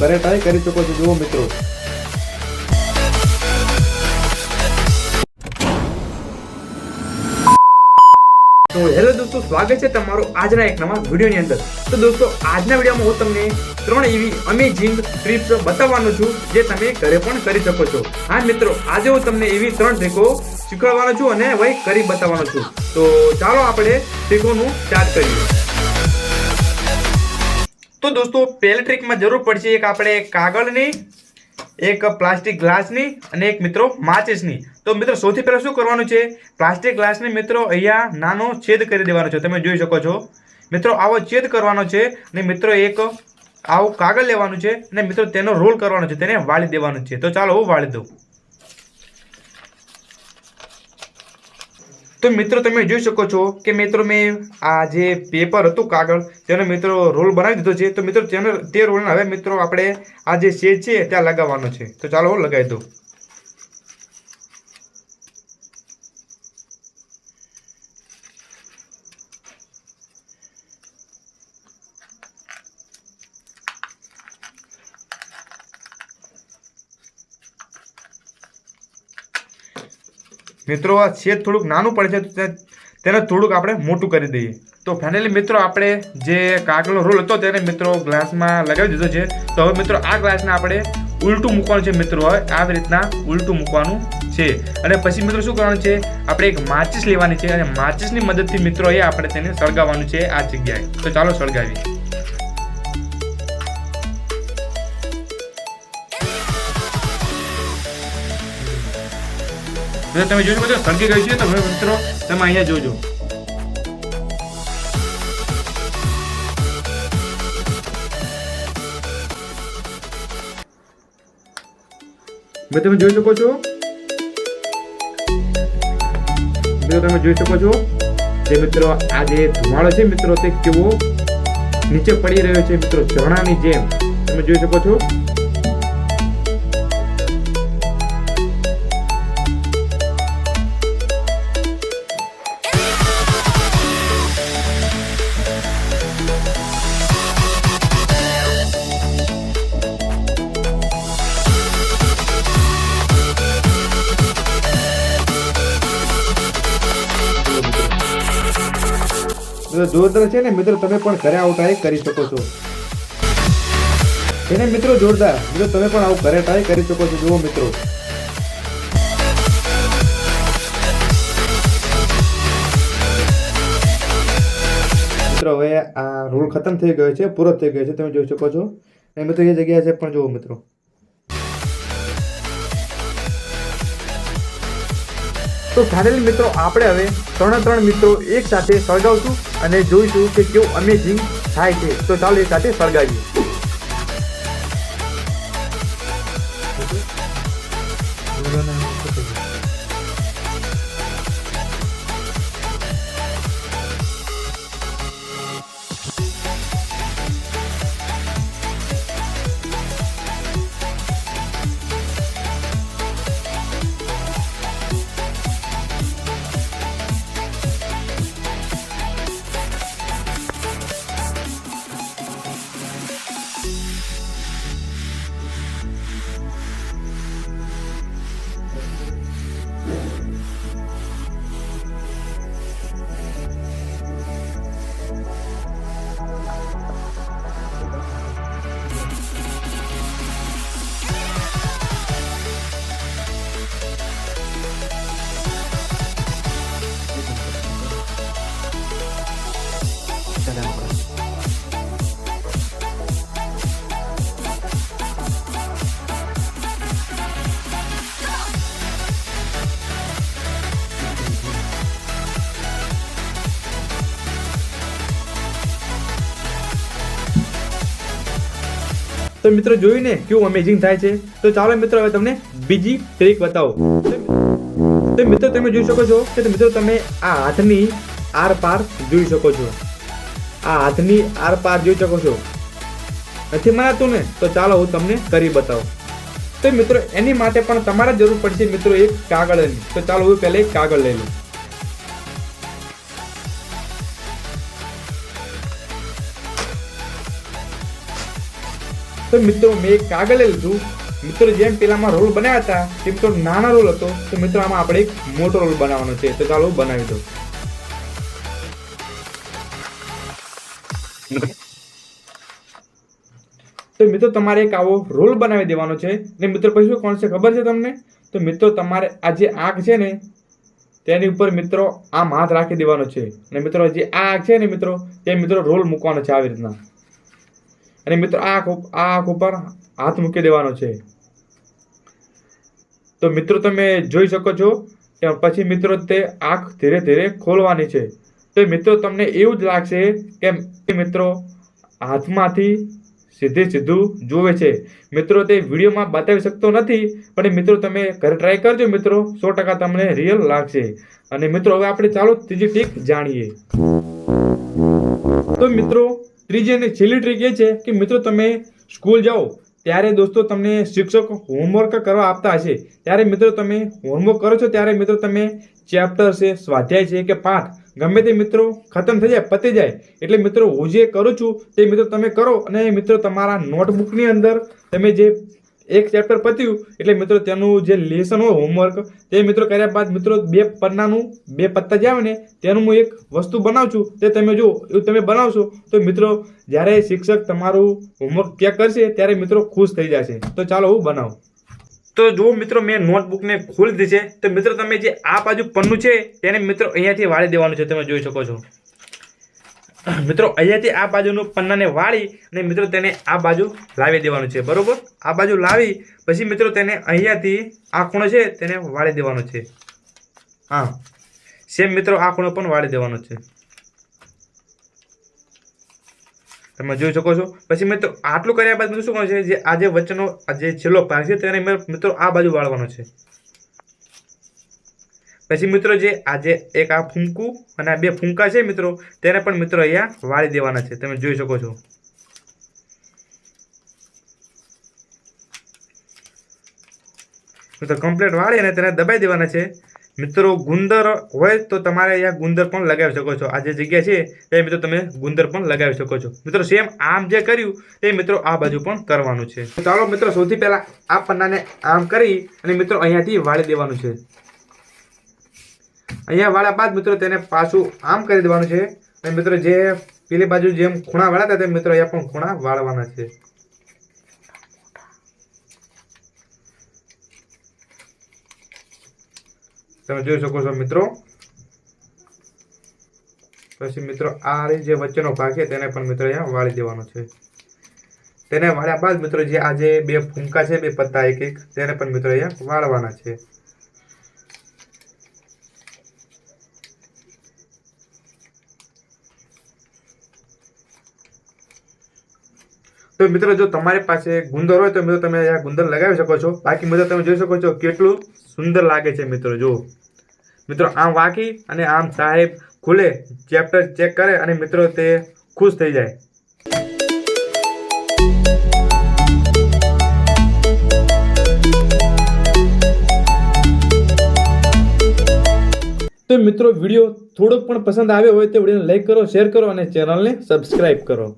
ઘરે ટ્રાય કરી શકો છો. જુઓ મિત્રો. તો હેલો દોસ્તો, સ્વાગત છે તમારું આજના એક નવા વિડીયોની અંદર. તો દોસ્તો, આજના વિડીયોમાં હું તમને ત્રણ એવી અમેઝિંગ ટ્રીપ્સ બતાવવાનો છું, જે તમે ઘરે પણ કરી શકો છો. હા મિત્રો, આજે હું તમને એવી ત્રણ ટ્રીકો શીખવાડવાનો છું અને ભાઈ કરી બતાવવાનો છું. તો ચાલો આપણે ટ્રીકોનું સ્ટાર્ટ કરીએ. તો દોસ્તો, પહેલી ટ્રીકમાં જરૂર પડશે એક આપણે કાગળની, એક પ્લાસ્ટિક ગ્લાસની અને એક મિત્રો માચિસની. તો મિત્રો, સૌથી પહેલાં શું કરવાનું છે? પ્લાસ્ટિક ગ્લાસને મિત્રો અહીંયા નાનો છેદ કરી દેવાનો છે. તમે જોઈ શકો છો. મિત્રો, આવો છેદ કરવાનો છે અને મિત્રો એક આવું કાગળ લેવાનું છે અને મિત્રો, તેનો રોલ કરવાનો છે. તેને વાળી દેવાનું છે. તો ચાલો હું વાળી દઉં. તો મિત્રો, તમે જોઈ શકો છો કે મિત્રો, મેં આ જે પેપર હતું કાગળ, તેનો મિત્રો રોલ બનાવી દીધો છે. તો મિત્રો, તેનો તે રોલને હવે મિત્રો, આપણે આ જે શેડ છે, ત્યાં લગાવવાનો છે. તો ચાલો હું લગાવી દઉં. મિત્રો, આ છેદ થોડુંક નાનું પડે છે તેને થોડુંક આપણે મોટું કરી દઈએ. તો ફાઇનલી મિત્રો, આપણે જે કાગળનો રોલ હતો તેને મિત્રો ગ્લાસમાં લગાવી દીધો છે. તો હવે મિત્રો, આ ગ્લાસને આપણે ઉલટું મૂકવાનું છે મિત્રો, હવે આવી રીતના ઉલટું મૂકવાનું છે. અને પછી મિત્રો, શું કરવાનું છે? આપણે એક માચિસ લેવાની છે અને માચિસની મદદથી મિત્રો, એ આપણે તેને સળગાવવાનું છે આ જગ્યાએ. તો ચાલો સળગાવીએ. જો તમે જોઈ શકો છો સળગી ગયું છે. તો મિત્રો, તમે અહીંયા જોજો. મેં તમે જોઈ શકો છો. મિત્રો, તમે જોઈ શકો છો જે મિત્રો, આ જે ધુમાડો છે મિત્રો, તે કેવો નીચે પડી રહ્યો છે. મિત્રો, ઝરણાની જેમ. તમે જોઈ શકો છો. જોરદાર છે ને મિત્રો, તમે પણ ઘરે આવું ટ્રાય કરી શકો છો. એને મિત્રો, જોરદાર. મિત્રો, તમે પણ આવું, ઘરે ટ્રાય કરી શકો છો. જુઓ મિત્રો. મિત્રો, હવે આ રૂલ ખતમ થઈ ગયો છે, પૂરો થઈ ગયો છે. તમે જોઈ શકો છો. અને મિત્રો, એ જગ્યા છે પણ જુઓ મિત્રો. તો ફાઇનલી મિત્રો, આપણે હવે ત્રણે ત્રણ મિત્રો એક સાથે સળગાવશું અને જોઈશું કે કેવું અમેઝિંગ થાય છે. તો ચાલો એક સાથે સળગાવીએ. તો મિત્રો જોઈને કેવું અમેઝિંગ થાય છે? તો ચાલો મિત્રો હવે તમને બીજી ટ્રીક બતાવો. તો મિત્રો તમે જોઈ શકો છો કે મિત્રો તમે આ હાથની આર પાર જોઈ શકો છો. આ હાથની આર પાર જોઈ શકો છો. નથી મનાતું ને? તો ચાલો હું તમને કરી બતાવું. તો મિત્રો એની માટે પણ તમારે જરૂર પડશે મિત્રો એક કાગળની. તો ચાલો હું પહેલાં એક કાગળ લઈ લઉં. તો મિત્રો, મેં એક કાગળ લીધું. મિત્રો, જેમ પેલામાં રોલ બનાવ્યા હતા, તેમ તો નાના રોલ હતો. તો મિત્રો, આમાં આપણે એક મોટો રોલ બનાવવાનો છે. તો ચાલો બનાવી દો તો મિત્રો, તમારે એક આવો રોલ બનાવી દેવાનો છે. ને મિત્રો, પછી શું કોણ છે ખબર છે તમને? તો મિત્રો, તમારે આ જે આંખ છે ને, તેની ઉપર મિત્રો આમ હાથ રાખી દેવાનો છે. અને મિત્રો, જે આ આંખ છે ને મિત્રો, તે મિત્રો રોલ મૂકવાનો છે આવી રીતના. અને મિત્રો, આ આંખ ઉપર હાથ મૂકી દેવાનો છે. તો મિત્રો, તમે જોઈ શકો છો કે પછી મિત્રો, તે આંખ ધીરે ધીરે ખોલવાની છે. તો મિત્રો, તમને એવું જ લાગશે કે મિત્રો હાથમાંથી સીધે સીધું જોવે છે. મિત્રો, તે વિડીયોમાં બતાવી શકતો નથી, પણ મિત્રો, તમે ઘરે ટ્રાય કરજો મિત્રો, સો ટકા તમને રિયલ લાગશે. અને મિત્રો, હવે આપણે ચાલો ત્રીજી ટીક જાણીએ. તો મિત્રો ત્રીજી અને છેલ્લી ટ્રીક એ છે કે મિત્રો તમે સ્કૂલ જાઓ, ત્યારે દોસ્તો તમને શિક્ષક હોમવર્ક કરવા આપતા હશે. ત્યારે મિત્રો તમે હોમવર્ક કરો છો, ત્યારે મિત્રો તમે ચેપ્ટર છે, સ્વાધ્યાય છે કે પાઠ, ગમે તે મિત્રો ખતમ થઈ જાય, પતી જાય, એટલે મિત્રો હું જે કરું છું તે મિત્રો તમે કરો અને મિત્રો તમારા નોટબુકની અંદર તમે જે એક ચેપ્ટર પત્યું, એટલે મિત્રો તેનું જે લેસન હોય હોમવર્ક તે મિત્રો કર્યા બાદ મિત્રો બે પન્નાનું, બે પત્તા જે આવે ને, તેનું હું એક વસ્તુ બનાવું છું તે તમે જો તમે બનાવશો, તો મિત્રો જ્યારે શિક્ષક તમારું હોમવર્ક ચેક કરશે, ત્યારે મિત્રો ખુશ થઈ જશે. તો ચાલો હું બનાવું. તો જો મિત્રો, મેં નોટબુકને ખોલી દીધી છે. તો મિત્રો તમે જે આ બાજુ પન્નું છે, તેને મિત્રો અહીંયાથી વાળી દેવાનું છે, તમે જોઈ શકો છો. મિત્રો, અહીંયાથી આ બાજુનું પન્નાને વાળી અને મિત્રો તેને આ બાજુ લાવી દેવાનું છે, બરોબર? આ બાજુ લાવી, પછી મિત્રો તેને અહીંયાથી આ ખૂણો છે તેને વાળી દેવાનો છે. હા. સેમ મિત્રો, આ ખૂણો પણ વાળી દેવાનો છે. તમે જોઈ શકો છો. પછી મિત્રો, આટલું કર્યા બાદ મિત્રો શું કરવાનું છે? જે આ જે વચ્ચેનો જે છેલ્લો ભાગ છે, તેને મિત્રો આ બાજુ વાળવાનો છે. પછી મિત્રો જે આજે એક આ ફૂંકું અને આ બે ફૂંકા છે મિત્રો, તેને પણ મિત્રો અહીંયા વાળી દેવાના છે. તમે જોઈ શકો છો. મિત્રો કમ્પ્લેટ વાળી અને તેને દબાઈ દેવાના છે. મિત્રો ગુંદર હોય તો તમારે અહીંયા ગુંદર પણ લગાવી શકો છો. આ જે જગ્યા છે, એ મિત્રો તમે ગુંદર પણ લગાવી શકો છો. મિત્રો સેમ આમ જે કર્યું, એ મિત્રો આ બાજુ પણ કરવાનું છે. ચાલો મિત્રો, સૌથી પહેલા આ પન્નાને આમ કરી અને મિત્રો અહીંયાથી વાળી દેવાનું છે. અહીંયા વાળા બાદ મિત્રો તેને પાછું આમ કરી દેવાનું છે. અને મિત્રો જે પેલી બાજુ જેમ ખૂણા વાળાતા હતા તે મિત્રો અહીંયા પણ ખૂણા વાળવાના છે. તમે જોઈ શકો છો મિત્રો. પછી મિત્રો આ જે વચ્ચેનો ભાગ છે, તેને પણ મિત્રો અહીંયા વાળી દેવાનો છે. તેને વાળ્યા બાદ મિત્રો જે આ જે બે ફૂંકા છે, બે પત્તા એક એક, તેને પણ મિત્રો અહીંયા વાળવાના છે. તો મિત્રો, જો તમારી પાસે ગુંદર હોય તો મિત્રો તમે આ ગુંદર લગાવી શકો છો. બાકી મિત્રો તમે જોઈ શકો છો કેટલું સુંદર લાગે છે મિત્રો જો મિત્રો, આમ વાંકી અને આમ સાહેબ ખુલે, ચેપ્ટર ચેક કરે અને મિત્રો તે ખુશ થઈ જાય. તો મિત્રો, વીડિયો થોડોક પણ પસંદ આવ્યો હોય તો વિડીયોને લાઈક કરો, શેર કરો અને ચેનલને સબસ્ક્રાઇબ કરો.